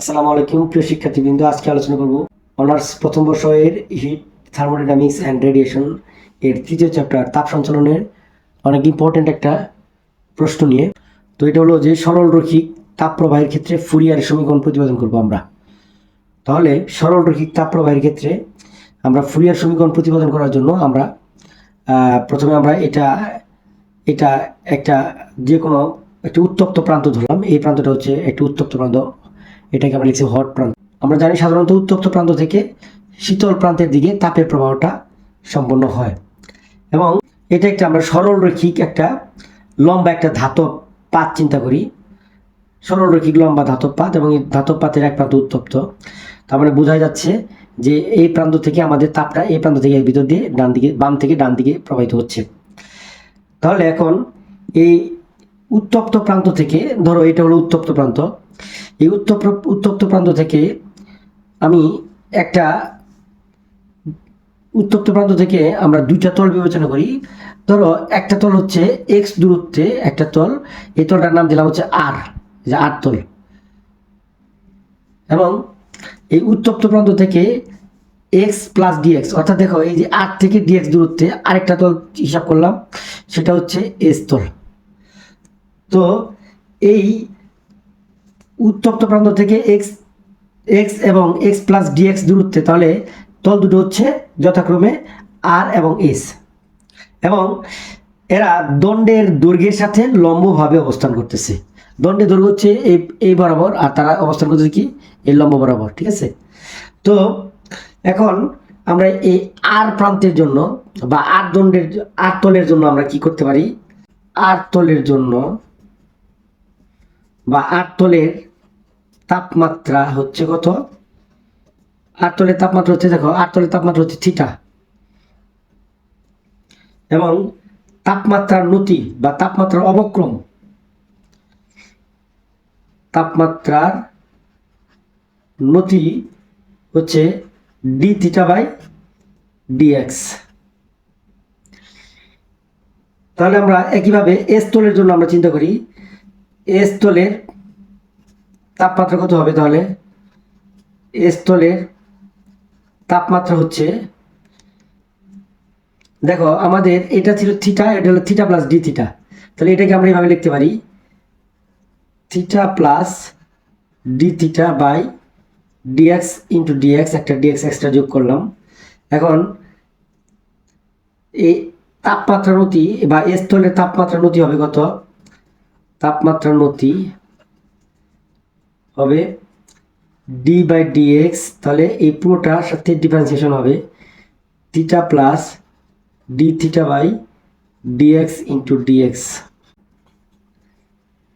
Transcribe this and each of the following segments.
আসসালামু আলাইকুম, প্রিয় শিক্ষার্থীবৃন্দ। আজকে আলোচনা করব অনার্স প্রথম বর্ষের হিট থার্মোডাইনামিক্স অ্যান্ড রেডিয়েশন এর তৃতীয় চ্যাপ্টার, তাপ সঞ্চালনের অনেক ইম্পর্ট্যান্ট একটা প্রশ্ন নিয়ে। তো এটা হলো যে সরল রৈখিক তাপ প্রবাহের ক্ষেত্রে ফুরিয়ার সমীকরণ প্রতিপাদন করব আমরা। তাহলে সরল রৈখিক তাপ প্রবাহের ক্ষেত্রে আমরা ফুরিয়ার সমীকরণ প্রতিপাদন করার জন্য আমরা প্রথমে আমরা এটা এটা একটা যে কোনো একটা উত্তপ্ত প্রান্ত ধরলাম। এই প্রান্তটা হচ্ছে একটি উত্তপ্ত প্রান্ত এটাকে আমরা লিখছি হট প্রান্ত। আমরা জানি সাধারণত উত্তপ্ত প্রান্ত থেকে শীতল প্রান্তের দিকে তাপের প্রবাহটা সম্পন্ন হয়। এবং এটা একটা আমরা সরল রৈখিক একটা লম্বা একটা ধাতব পাত চিন্তা করি। সরল রৈখিক লম্বা ধাতব পাত এবং এই ধাতব পাতের এক প্রান্ত উত্তপ্ত। তার মানে বোঝা যাচ্ছে যে এই প্রান্ত থেকে আমাদের তাপটা এই প্রান্ত থেকে ভিতর দিয়ে ডান দিকে, বাম থেকে ডান দিকে প্রবাহিত হচ্ছে। তাহলে এখন এই উত্তপ্ত প্রান্ত থেকে, ধরো এটা হলো উত্তপ্ত প্রান্ত। এই উত্তপ্ত উত্তপ্ত প্রান্ত থেকে আমি একটা, উত্তপ্ত প্রান্ত থেকে আমরা দুইটা তল বিবেচনা করি। ধরো, একটা তল হচ্ছে এক্স দূরত্বে একটা তল, এই তলটার নাম দিলাম হচ্ছে আর যে আর তল। এবং এই উত্তপ্ত প্রান্ত থেকে এক্স প্লাস ডিএক্স অর্থাৎ দেখো, এই যে আর থেকে ডিএক্স দূরত্বে আরেকটা তল হিসাব করলাম, সেটা হচ্ছে এস তল। তো এই উত্তপ্ত প্রান্ত থেকে এক্স এক্স এবং এক্স প্লাস ডিএক্স দূরত্বে, তাহলে তল দুটো হচ্ছে যথাক্রমে আর এবং এস এবং এরা দণ্ডের দৈর্ঘ্যের সাথে লম্বভাবে অবস্থান করতেছে। দণ্ডের দৈর্ঘ্য হচ্ছে এই এই বরাবর, আর তারা অবস্থান করতেছে কি? এই লম্ব বরাবর, ঠিক আছে? তো এখন আমরা এই আর প্রান্তের জন্য বা আর দণ্ডের আর তলের জন্য আমরা কি করতে পারি? আর তলের জন্য বা আটতলের তাপমাত্রা হচ্ছে কত? আটতলের তাপমাত্রা হচ্ছে, দেখো আটতলের তাপমাত্রা হচ্ছে থিটা। এবং তাপমাত্রার নতি বা তাপমাত্রার অবক্রম। তাপমাত্রার নতি হচ্ছে ডি থিটা বাই ডিএক্স তাহলে আমরা একইভাবে এস তলের জন্য আমরা চিন্তা করি এস তলের তাপমাত্রা কত হবে তাহলে? স্থলের তাপমাত্রা হচ্ছে, দেখো আমাদের এটা ছিল থিটা, এটা হলো থিটা প্লাস ডি থিটা তাহলে এটাকে আমরা এইভাবে লিখতে পারি, theta plus d theta by dx into dx, একটা ডিএক্স এক্সট্রা যোগ করলাম। এখন এই তাপমাত্রা নতি বা স্থলের তাপমাত্রা নতি হবে কত? তাপমাত্রা নতি হবে ডি বাই ডিএক্স তাহলে এই পুরোটার সাথে ডিফারেন্সিয়েশন হবে theta plus d theta by dx into dx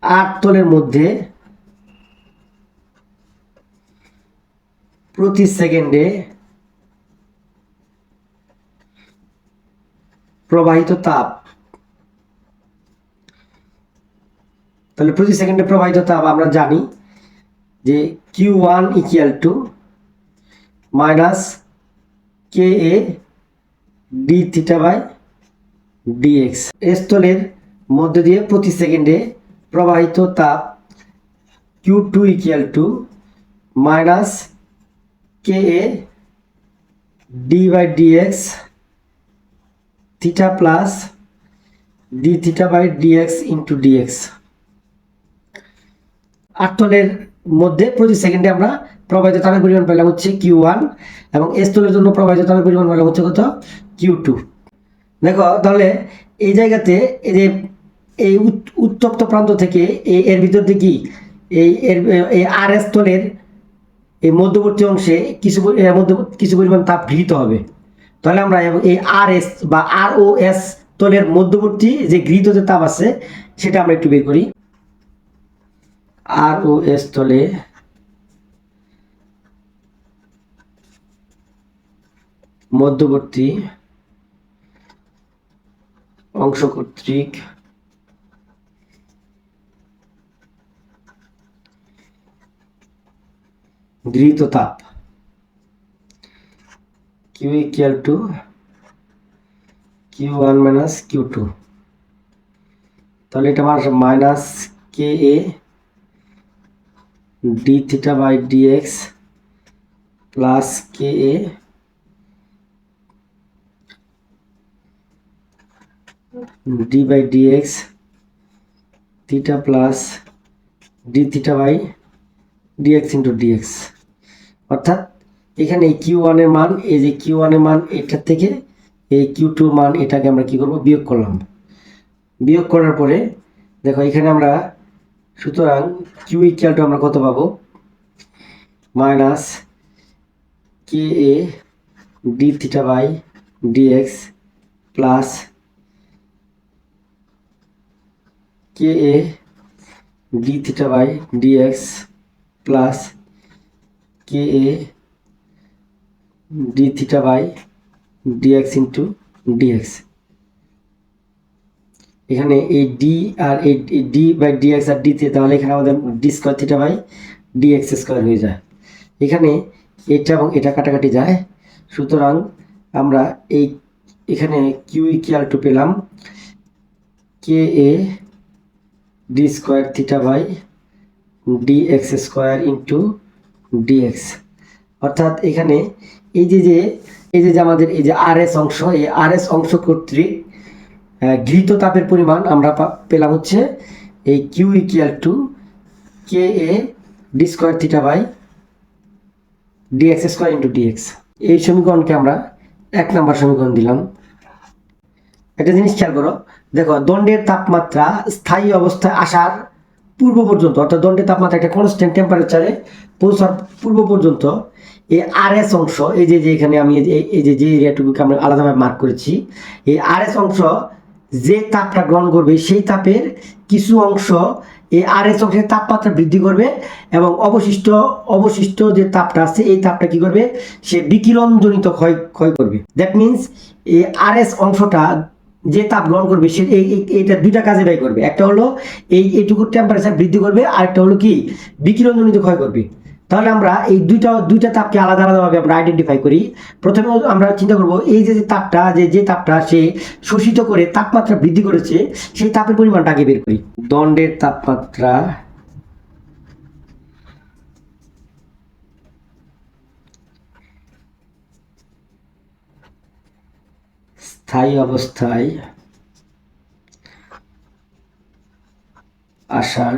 আট তলের মধ্যে প্রতি সেকেন্ডে প্রবাহিত তাপ। তাহলে প্রতি সেকেন্ডে প্রবাহিত তাপ আমরা জানি যে Q one equal to minus K A d theta by dx স্থলের মধ্যে দিয়ে প্রতি সেকেন্ডে প্রবাহিত তাপ Q two equal to minus K A d by dx theta plus d theta by dx into dx আটতলের মধ্যে প্রতি সেকেন্ডে আমরা প্রবাহিত তাপের পরিমাণ পেলাম হচ্ছে কিউ ওয়ান এবং স্থলের জন্য প্রবাহিত তাপের পরিমাণ পেলাম হচ্ছে কত? কিউ টু দেখো, তাহলে এই জায়গাতে এই যে এই উত- উত্তপ্ত প্রান্ত থেকে এই এর ভিতর দিয়ে কি? এই এর, এই আর স্থলের এই মধ্যবর্তী অংশে কিছু মধ্যে কিছু পরিমাণ তাপ গৃহীত হবে। তাহলে আমরা এই আর এস বা আর ও এস তলের মধ্যবর্তী যে গৃহীত যে তাপ আছে, সেটা আমরা একটু বের করি। আর ও এস তলে মধ্যবর্তী অংশ কর্তৃক গৃহীত তাপ Q equal to Q one minus Q two তাহলে এটা আমার minus K A d theta by dx plus K A d by dx theta plus d theta by dx into dx অর্থাৎ এখানে এই কিউ ওয়ানের মান, এই যে কিউ ওয়ানের মান, এটার থেকে এই কিউ টু মান, এটাকে আমরা কি করব? বিয়োগ করলাম। বিয়োগ করার পরে, দেখো এখানে আমরা সুতরাং কিউ ইকুয়াল টু আমরা কত পাবো? Minus K A d theta by dx plus K A d theta by dx plus K A d theta by dx into dx এখানে এই ডি আর এই ডি বাই ডিএক্স আর ডি তাহলে এখানে আমাদের d square theta by dx square হয়ে যায়। এখানে এটা এবং এটা কাটাকাটি যায়। সুতরাং আমরা এই এখানে কিউ ইকুয়াল টু পেলাম K A d square theta by d x square into dx অর্থাৎ এখানে এই যে যে, এই যে আমাদের এই যে আর এস অংশ, এই আর এস অংশ কর্তৃক গৃহীত তাপের পরিমাণ আমরা পেলাম হচ্ছে এই Q equal to K A d square theta by dx square into dx এই সমীকরণকে আমরা এক নম্বর সমীকরণ দিলাম। একটা জিনিস খেয়াল করো, দেখো দণ্ডের তাপমাত্রা স্থায়ী অবস্থায় আসার পূর্ব পর্যন্ত, অর্থাৎ দণ্ডের তাপমাত্রা একটা কনস্ট্যান্ট টেম্পারেচারে পৌঁছার পূর্ব পর্যন্ত, এই আর এস অংশ, এই যে যে এখানে আমি এই যে যে এরিয়াটুকুকে আমরা আলাদাভাবে মার্ক করেছি, এই আর এস অংশ যে তাপটা গ্রহণ করবে, সেই তাপের কিছু অংশ এই আর এস অংশের তাপমাত্রা বৃদ্ধি করবে এবং অবশিষ্ট অবশিষ্ট যে তাপটা আছে, এই তাপটা কি করবে? সে বিকিরণজনিত ক্ষয় ক্ষয় করবে। দ্যাট মিনস এই আর এস অংশটা যে তাপ গ্রহণ করবে, সে এই, এই- এইটা দুইটা কাজে ব্যয় করবে। একটা হলো এই, এইটুকু টেম্পারেচার বৃদ্ধি করবে আর একটা হলো কি? বিকিরণজনিত ক্ষয় করবে। তাহলে আমরা এই দুইটা দুইটা তাপকে আলাদা আলাদাভাবে আমরা আইডেন্টিফাই করি। প্রথমে আমরা চিন্তা করব, এই যে তাপটা, যে যে তাপটা সে শোষিত করে তাপমাত্রা বৃদ্ধি করেছে, সেই তাপের পরিমাণটা আগে বের করি। দণ্ডের তাপমাত্রা স্থায়ী অবস্থায় আসার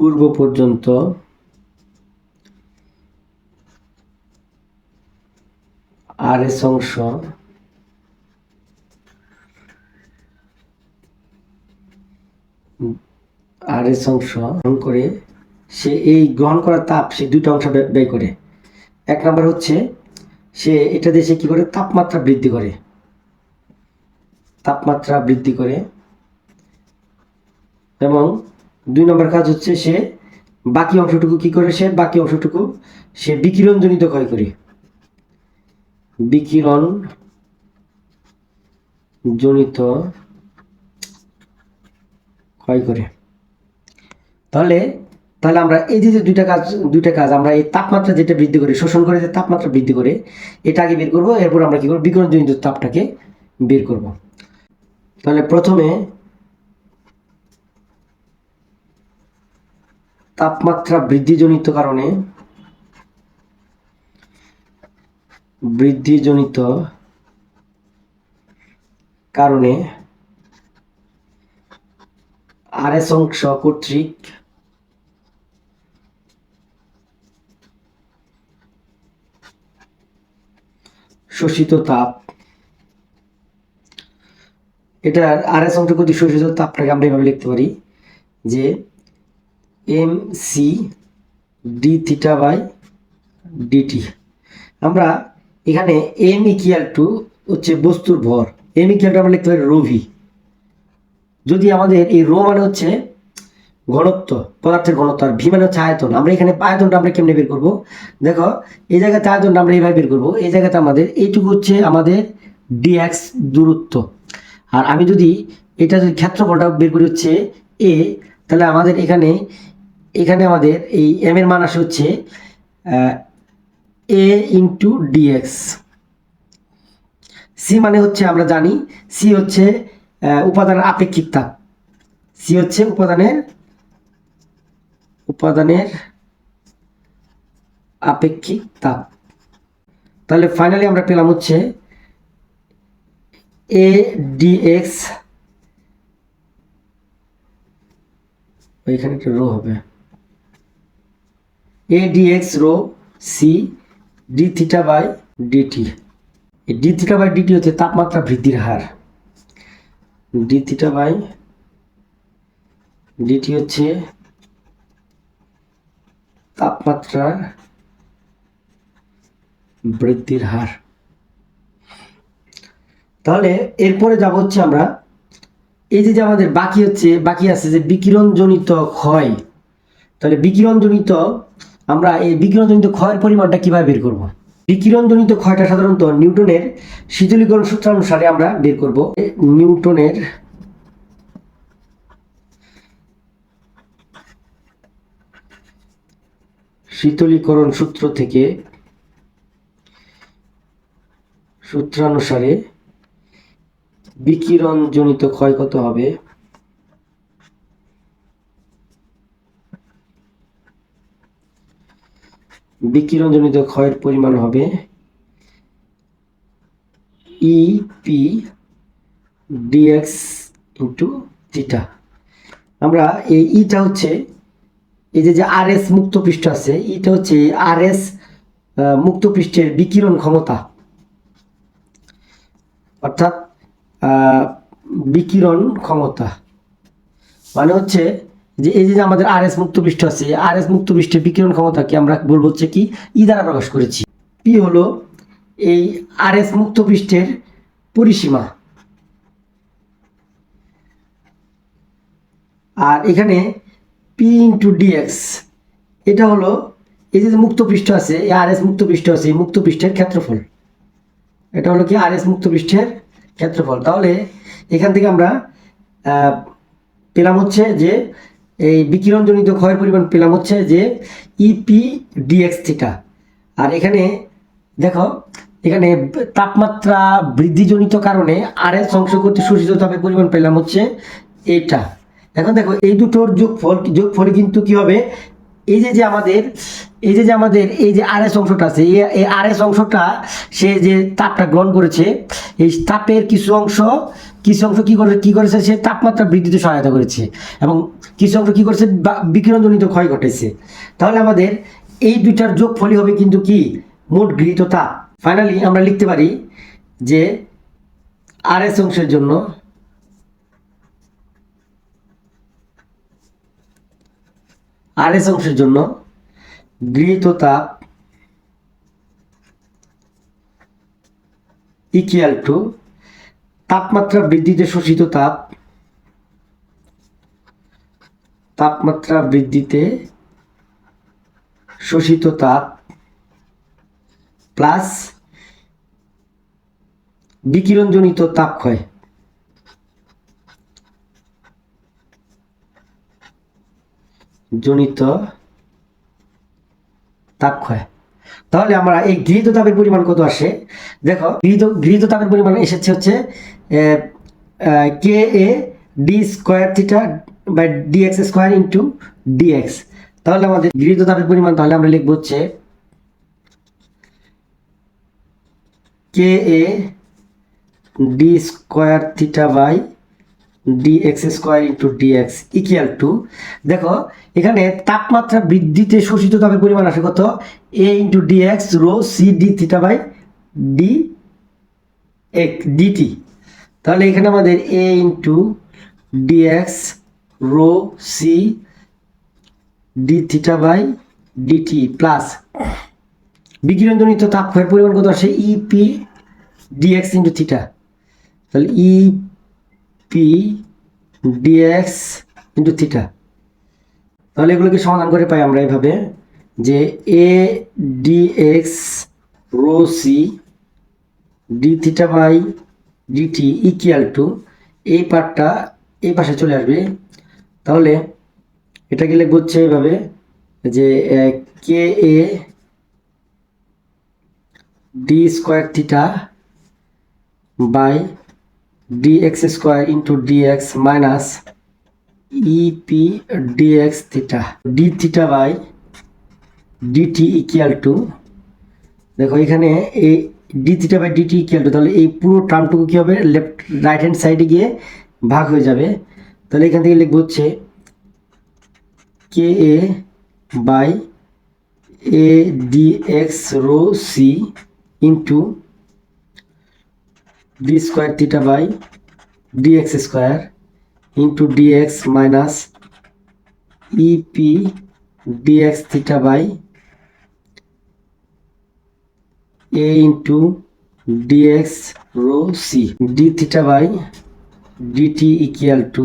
পূর্ব পর্যন্ত আর এস অংশ আর এস অংশ গ্রহণ করে সে এই গ্রহণ করা তাপ সে দুইটা অংশ ব্যয় করে। এক নম্বর হচ্ছে সে এটা দেশে কি করে? তাপমাত্রা বৃদ্ধি করে। তাপমাত্রা বৃদ্ধি করে এবং দুই নম্বর কাজ হচ্ছে সে বাকি অংশটুকু কি করে? সে বাকি অংশটুকু সে বিকিরণজনিত ক্ষয় করে। বিকিরণ জনিত ক্ষয় করে। তাহলে তাহলে আমরা এই যে যে দুইটা কাজ দুইটা কাজ, আমরা এই তাপমাত্রা যেটা বৃদ্ধি করে, শোষণ করে যে তাপমাত্রা বৃদ্ধি করে, এটা আগে বের করব, এরপর আমরা কি করব? বিকিরণজনিত তাপটাকে বের করব। তাহলে প্রথমে তাপমাত্রা বৃদ্ধিজনিত কারণে বৃদ্ধিজনিত কারণে আর এস অংশ কর্তৃক শোষিত তাপ, এটা আর এস অংশ কর্তৃক শোষিত তাপটাকে আমরা এভাবে লিখতে পারি যে m c d theta by dt. আমরা এখানে এম ইকুয়াল টু হচ্ছে বস্তুর ভর। এম ইকুয়াল আমরা লিখতে পারি রো ভি। যদি আমাদের এই রো মানে হচ্ছে ঘনত্ব, পদার্থের ঘনত্ব, আর ভি মানে হচ্ছে আয়তন, আমরা এখানে আয়তনটা আমরা কেমনে বের করব? দেখো, এই জায়গাতে আয়তনটা আমরা এইভাবে বের করব, এই জায়গাতে আমাদের এইটুকু হচ্ছে আমাদের ডিএক্স দূরত্ব। আর আমি যদি এটা যদি ক্ষেত্রফলটা বের করি হচ্ছে এ তাহলে আমাদের এখানে এখানে আমাদের এই এম এর মান আসে হচ্ছে এ ইন্টু ডিএক্স সি মানে হচ্ছে আমরা জানি সি হচ্ছে উপাদানের আপেক্ষিক তাপ। সি হচ্ছে উপাদানের উপাদানের আপেক্ষিক তাপ। তাহলে ফাইনালি আমরা পেলাম হচ্ছে এ ডিএক্স এখানে একটা রো হবে। A dx rho c d theta by dt d theta by dt হচ্ছে তাপমাত্রা বৃদ্ধির হার। ডি থিটা বাই ডিটি হচ্ছে তাপমাত্রা বৃদ্ধির হার। তাহলে এরপরে যাব হচ্ছে আমরা, এই যে যে আমাদের বাকি হচ্ছে, বাকি আছে যে বিকিরণজনিত ক্ষয়, তাহলে বিকিরণজনিত আমরা এই বিকিরণজনিত ক্ষয়ের পরিমাণটা কীভাবে বের করব? বিকিরণজনিত ক্ষয়টা সাধারণত নিউটনের শীতলীকরণ সূত্রানুসারে আমরা বের করব। নিউটনের শীতলীকরণ সূত্র থেকে সূত্রানুসারে বিকিরণজনিত ক্ষয় কত হবে? বিকিরণজনিত ক্ষয়ের পরিমাণ হবে ইপি ডিএক্স ইন্টু থিটা আমরা এই ইটা হচ্ছে, এই যে যে আর এস মুক্ত পৃষ্ঠ আছে ইটা হচ্ছে আর এস মুক্ত পৃষ্ঠের বিকিরণ ক্ষমতা। অর্থাৎ বিকিরণ ক্ষমতা। মানে হচ্ছে যে এই যে আমাদের আর এস মুক্ত পৃষ্ঠ আছে আর এস মুক্ত পৃষ্ঠের বিকিরণ ক্ষমতাকে আমরা বলব হচ্ছে কি? ই দ্বারা প্রকাশ করেছি। পি হলো এই আর এস মুক্ত পৃষ্ঠের পরিসীমা। আর এখানে পি ইন্টু ডিএক্স এটা হলো এই যে মুক্ত পৃষ্ঠ আছে, এই আর এস মুক্ত পৃষ্ঠ আছে, এই মুক্ত পৃষ্ঠের ক্ষেত্রফল। এটা হলো কি আর এস মুক্ত পৃষ্ঠের ক্ষেত্রফল। তাহলে এখান থেকে আমরা পেলাম হচ্ছে যে এই বিকিরণজনিত ক্ষয়ের পরিমাণ পেলাম হচ্ছে যে ইপি ডিএক্স থিটা আর এখানে দেখো, এখানে তাপমাত্রা বৃদ্ধিজনিত কারণে আর এস অংশ করতে শোষিত তাপের পরিমাণ পেলাম হচ্ছে এটা। এখন দেখো, এই দুটোর যোগফল, যোগফলে কিন্তু কি হবে? এই যে যে আমাদের, এই যে যে আমাদের, এই যে আর এস অংশটা আছে, এই- আর এস অংশটা সে যে তাপটা গ্রহণ করেছে, এই তাপের কিছু অংশ কিছু অংশ কি করে কি করেছে? সে তাপমাত্রা বৃদ্ধিতে সহায়তা করেছে। এবং অংশ কি করেছে? বিকিরণজনিত ক্ষয় ঘটেছে তাহলে আমাদের এই দুইটার যোগফলই হবে কিন্তু কি? মোট গৃহীত তাপ ফাইনালি আমরা লিখতে পারি যে আর এস অংশের জন্য আর এস অংশের জন্য গৃহীত তাপ ইকুয়াল টু তাপমাত্রা বৃদ্ধিতে শোষিত তাপ তাপমাত্রা বৃদ্ধিতে শোষিত তাপ প্লাস বিকিরণজনিত তাপ ক্ষয়। জনিত তাপ ক্ষয়। তাহলে আমরা এই গৃহীত তাপের পরিমাণ কত আসে? দেখো, গৃহীত গৃহীত তাপের পরিমাণ এসেছে হচ্ছে K, A, d square theta by dx square into dx তাহলে আমাদের গৃহীত তাপের পরিমাণ তাহলে আমরা লিখব হচ্ছে K A d square theta by dx square into dx equal to দেখো, এখানে তাপমাত্রা বৃদ্ধিতে শোষিত তাপের পরিমাণ আসে কত? A into dx rho c d theta by d এক ডিটি তাহলে এখানে আমাদের A into dx rho c d theta by dt plus বিকিরণজনিত তাপ ক্ষয়ের পরিমাণ কত আসে? ইপি ডিএক্স ইন্টু থিটা তাহলে E P dx into theta তাহলে এগুলোকে সমাধান করে পাই আমরা এভাবে যে A dx rho c d theta by dt equal to এই পার্টটা এই পাশে চলে আসবে তাহলে এটাকে লিখব হচ্ছে এইভাবে যে K, A d square theta by d x square into d x minus EP d x theta d theta by dt equal to দেখো এখানে এই d theta by dt equal to তাহলে এই পুরো টার্মটুকু কী হবে? লেফট রাইট হ্যান্ড সাইডে গিয়ে ভাগ হয়ে যাবে। তাহলে এখান থেকে লিখব হচ্ছে K A by A d x rho c into d square theta by d x square into d x minus EP d x theta by A into d x rho c d theta by dt equal to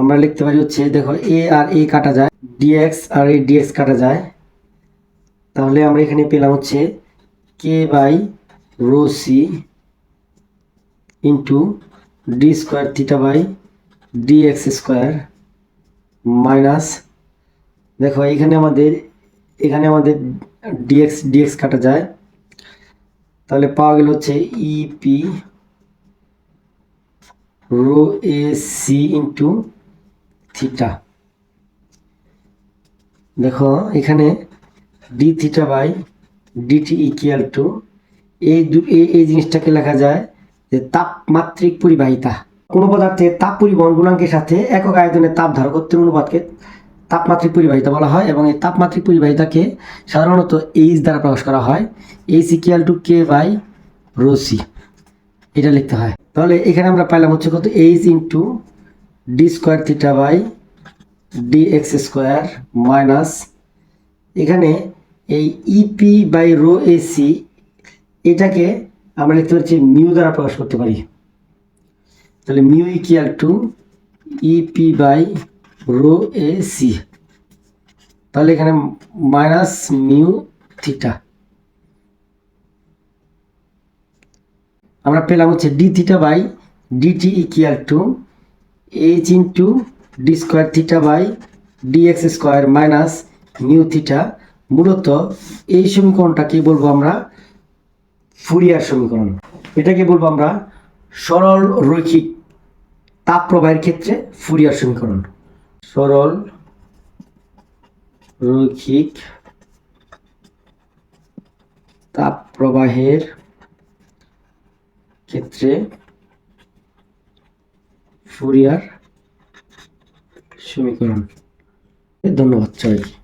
আমরা লিখতে পারি হচ্ছে, দেখো এ আর এ কাটা যায় dx আর এই dx কাটা যায়। তাহলে আমরা এখানে পেলাম হচ্ছে K by rho c into d square theta by dx square minus দেখো, এখানে আমাদের এখানে আমাদের ডিএক্স ডিএক্স কাটা যায়। তাহলে পাওয়া গেল হচ্ছে EP rho A c into theta. দেখো, এখানে d theta by dt equal to এই এই জিনিসটাকে লেখা যায় যে তাপমাত্রিক পরিবাহিতা। কোনো পদার্থের তাপ পরিবহন গুণাঙ্কের সাথে একক আয়তনের তাপ ধারকত্বের অনুপাতকে তাপমাত্রিক পরিবাহিতা বলা হয় এবং এই তাপমাত্রিক পরিবাহিতাকে সাধারণত এইচ দ্বারা প্রকাশ করা হয়। H equal to K by rho c এটা লিখতে হয়। তাহলে এখানে আমরা পাইলাম হচ্ছে কত H into d square theta by d x square minus এখানে এই ইপি বাই রো এসি এটাকে আমরা লিখতে পারছি মিউ দ্বারা প্রকাশ করতে পারি। তাহলে mu equal to EP by rho A c তাহলে এখানে মাইনাস মিউ থিটা আমরা পেলাম হচ্ছে d theta by dt equal to H into d square theta by d x square minus mu theta, মূলত এই সমীকরণটাকে বলব আমরা ফুরিয়ার সমীকরণ। এটাকে বলব আমরা সরল রৈখিক তাপ প্রবাহের ক্ষেত্রে ফুরিয়ার সমীকরণ। সরল রৈখিক তাপ প্রবাহের ক্ষেত্রে ফুরিয়ার সমীকরণ। ধন্যবাদ সবাইকে